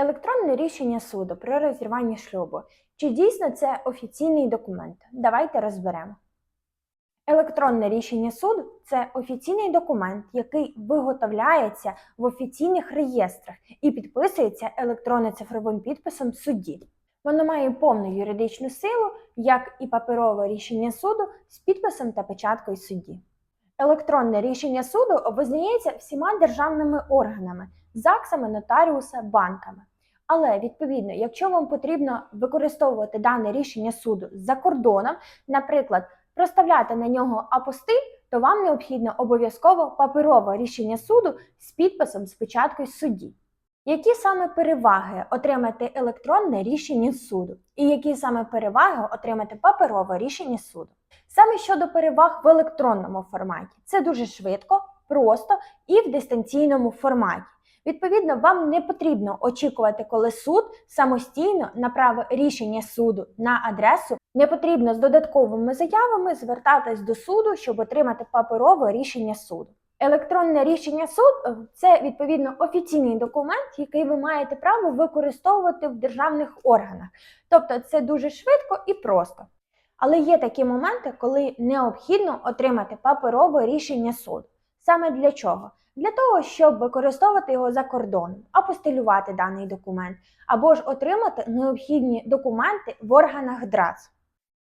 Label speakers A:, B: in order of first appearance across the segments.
A: Електронне рішення суду про розірвання шлюбу. Чи дійсно це офіційний документ? Давайте розберемо. Електронне рішення суду це офіційний документ, який виготовляється в офіційних реєстрах і підписується електронно-цифровим підписом судді. Воно має повну юридичну силу, як і паперове рішення суду з підписом та печаткою судді. Електронне рішення суду визнається всіма державними органами, ЗАГСами, нотаріуса, банками. Але відповідно, якщо вам потрібно використовувати дане рішення суду за кордоном, наприклад, проставляти на нього апостиль, то вам необхідно обов'язково паперове рішення суду з підписом з печаткою судді. Які саме переваги отримати електронне рішення суду, і які саме переваги отримати паперове рішення суду? Саме щодо переваг в електронному форматі, це дуже швидко, просто і в дистанційному форматі. Відповідно, вам не потрібно очікувати, коли суд самостійно направить рішення суду на адресу. Не потрібно з додатковими заявами звертатись до суду, щоб отримати паперове рішення суду. Електронне рішення суд це відповідно офіційний документ, який ви маєте право використовувати в державних органах. Тобто це дуже швидко і просто. Але є такі моменти, коли необхідно отримати паперове рішення суду. Саме для чого? Для того, щоб використовувати його за кордоном, апостилювати даний документ, або ж отримати необхідні документи в органах ДРАЦ.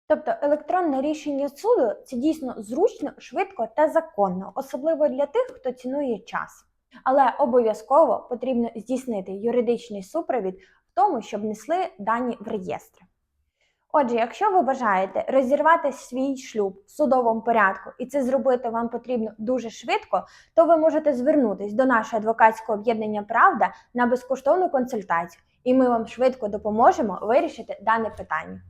A: Тобто електронне рішення суду це дійсно зручно, швидко та законно, особливо для тих, хто цінує час. Але обов'язково потрібно здійснити юридичний супровід в тому, щоб несли дані в реєстри. Отже, якщо ви бажаєте розірвати свій шлюб в судовому порядку, і це зробити вам потрібно дуже швидко, то ви можете звернутись до нашого адвокатського об'єднання Правда на безкоштовну консультацію, і ми вам швидко допоможемо вирішити дане питання.